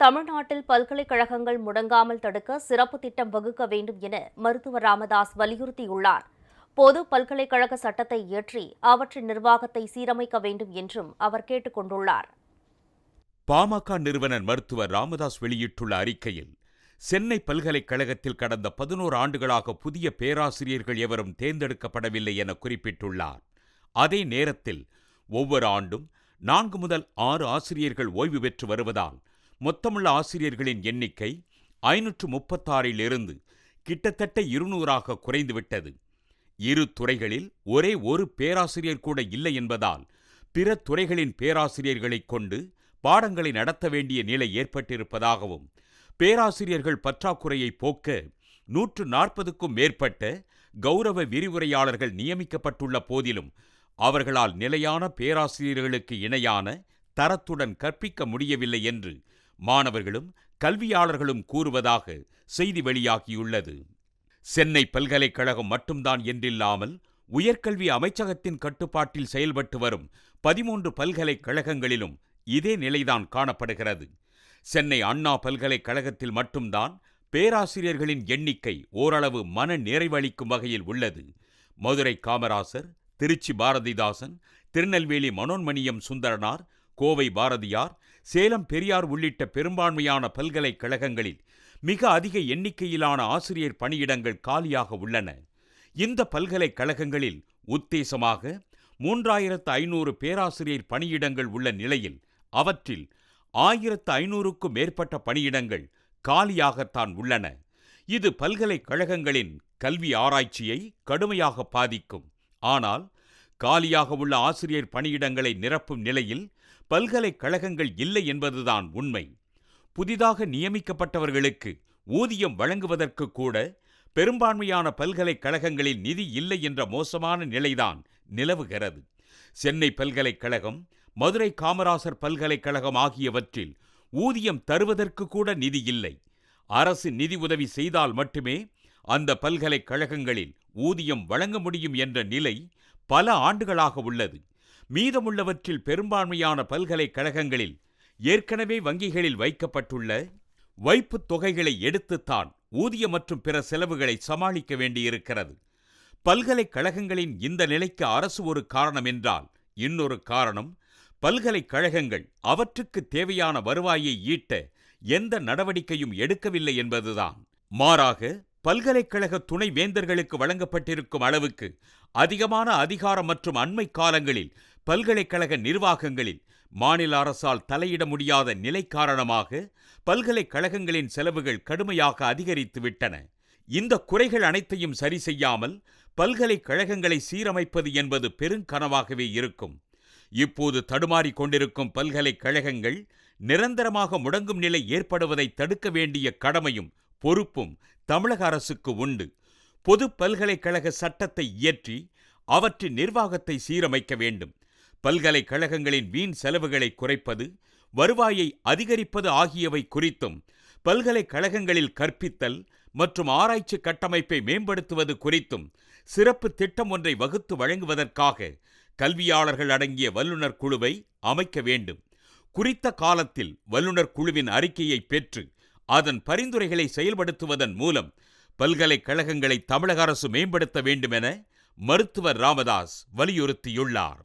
தமிழ்நாட்டில் பல்கலைக்கழகங்கள் முடங்காமல் தடுக்க சிறப்பு திட்டம் வகுக்க வேண்டும் என மருத்துவர் ராமதாஸ் வலியுறுத்தியுள்ளார். பொது பல்கலைக்கழக சட்டத்தை இயற்றி அவற்றின் நிர்வாகத்தை சீரமைக்க வேண்டும் என்றும் அவர் கேட்டுக் கொண்டுள்ளார். பாமக நிறுவனர் மருத்துவர் ராமதாஸ் வெளியிட்டுள்ள அறிக்கையில் சென்னை பல்கலைக்கழகத்தில் கடந்த பதினோரு ஆண்டுகளாக புதிய பேராசிரியர்கள் எவரும் தேர்ந்தெடுக்கப்படவில்லை என குறிப்பிட்டுள்ளார். அதே நேரத்தில் ஒவ்வொரு ஆண்டும் நான்கு முதல் ஆறு ஆசிரியர்கள் ஓய்வு பெற்று வருவதால் மொத்தமுள்ள ஆசிரியர்களின் எண்ணிக்கை ஐநூற்று முப்பத்தாறிலிருந்து கிட்டத்தட்ட இருநூறாக குறைந்துவிட்டது. இரு துறைகளில் ஒரே ஒரு பேராசிரியர் கூட இல்லை என்பதால் பிற துறைகளின் பேராசிரியர்களைக் கொண்டு பாடங்களை நடத்த வேண்டிய நிலை ஏற்பட்டிருப்பதாகவும் பேராசிரியர்கள் பற்றாக்குறையை போக்க நூற்று நாற்பதுக்கும் மேற்பட்ட கௌரவ விரிவுரையாளர்கள் நியமிக்கப்பட்டுள்ள போதிலும் அவர்களால் நிலையான பேராசிரியர்களுக்கு இணையான தரத்துடன் கற்பிக்க முடியவில்லை என்று மாணவர்களும் கல்வியாளர்களும் கூறுவதாக செய்தி வெளியாகியுள்ளது. சென்னை பல்கலைக்கழகம் மட்டும்தான் என்றில்லாமல் உயர்கல்வி அமைச்சகத்தின் கட்டுப்பாட்டில் செயல்பட்டு வரும் பதிமூன்று பல்கலைக்கழகங்களிலும் இதே நிலைதான் காணப்படுகிறது. சென்னை அண்ணா பல்கலைக்கழகத்தில் மட்டும்தான் பேராசிரியர்களின் எண்ணிக்கை ஓரளவு மன நிறைவளிக்கும் வகையில் உள்ளது. மதுரை காமராசர் திருச்சி பாரதிதாசன் திருநெல்வேலி மனோன்மணியம் சுந்தரனார் கோவை பாரதியார் சேலம் பெரியார் உள்ளிட்ட பெரும்பான்மையான பல்கலைக்கழகங்களில் மிக அதிக எண்ணிக்கையிலான ஆசிரியர் பணியிடங்கள் காலியாக உள்ளன. இந்த பல்கலைக்கழகங்களில் உத்தேசமாக மூன்றாயிரத்து ஐநூறு பேராசிரியர் பணியிடங்கள் உள்ள நிலையில் அவற்றில் ஆயிரத்து ஐநூறுக்கும் மேற்பட்ட பணியிடங்கள் காலியாகத்தான் உள்ளன. இது பல்கலைக்கழகங்களின் கல்வி ஆராய்ச்சியை கடுமையாக பாதிக்கும். ஆனால் காலியாக உள்ள ஆசிரியர் பணியிடங்களை நிரப்பும் நிலையில் பல்கலைக்கழகங்கள் இல்லை என்பதுதான் உண்மை. புதிதாக நியமிக்கப்பட்டவர்களுக்கு ஊதியம் வழங்குவதற்கு கூட பெரும்பான்மையான பல்கலைக்கழகங்களில் நிதி இல்லை என்ற மோசமான நிலைதான் நிலவுகிறது. சென்னை பல்கலைக்கழகம் மதுரை காமராசர் பல்கலைக்கழகம் ஆகியவற்றில் ஊதியம் தருவதற்கு கூட நிதி இல்லை. அரசு நிதி உதவி செய்தால் மட்டுமே அந்த பல்கலைக்கழகங்களில் ஊதியம் வழங்க முடியும் என்ற நிலை பல ஆண்டுகளாக உள்ளது. மீதமுள்ளவற்றில் பெரும்பான்மையான பல்கலைக்கழகங்களில் ஏற்கனவே வங்கிகளில் வைக்கப்பட்டுள்ள வைப்புத் தொகைகளை எடுத்துத்தான் ஊதிய மற்றும் பிற செலவுகளை சமாளிக்க வேண்டியிருக்கிறது. பல்கலைக்கழகங்களின் இந்த நிலைக்கு அரசு ஒரு காரணம் என்றால் இன்னொரு காரணம் பல்கலைக்கழகங்கள் அவற்றுக்கு தேவையான வருவாயை ஈட்ட எந்த நடவடிக்கையும் எடுக்கவில்லை என்பதுதான். மாறாக பல்கலைக்கழக துணை வேந்தர்களுக்கு வழங்கப்பட்டிருக்கும் அளவுக்கு அதிகமான அதிகாரம் மற்றும் அண்மை காலங்களில் பல்கலைக்கழக நிர்வாகங்களில் மாநில அரசால் தலையிட முடியாத நிலை காரணமாக பல்கலைக்கழகங்களின் செலவுகள் கடுமையாக அதிகரித்து விட்டன இந்த குறைகள் அனைத்தையும் சரி செய்யாமல் பல்கலைக்கழகங்களை சீரமைப்பது என்பது பெருங்கனவாகவே இருக்கும். இப்போது தடுமாறிக் கொண்டிருக்கும் பல்கலைக்கழகங்கள் நிரந்தரமாக முடங்கும் நிலை ஏற்படுவதை தடுக்க வேண்டிய கடமையும் பொறுப்பும் தமிழக அரசுக்கு உண்டு. பொது பல்கலைக்கழக சட்டத்தை இயற்றி அவற்றின் நிர்வாகத்தை சீரமைக்க வேண்டும். பல்கலைக்கழகங்களின் வீண் செலவுகளை குறைப்பது வருவாயை அதிகரிப்பது ஆகியவை குறித்தும் பல்கலைக்கழகங்களில் கற்பித்தல் மற்றும் ஆராய்ச்சி கட்டமைப்பை மேம்படுத்துவது குறித்தும் சிறப்பு திட்டம் ஒன்றை வகுத்து வழங்குவதற்காக கல்வியாளர்கள் அடங்கிய வல்லுநர் குழுவை அமைக்க வேண்டும். குறித்த காலத்தில் வல்லுநர் குழுவின் அறிக்கையை பெற்று அதன் பரிந்துரைகளை செயல்படுத்துவதன் மூலம் பல்கலைக்கழகங்களை தமிழக அரசு மேம்படுத்த வேண்டுமென மருத்துவர் ராமதாஸ் வலியுறுத்தியுள்ளார்.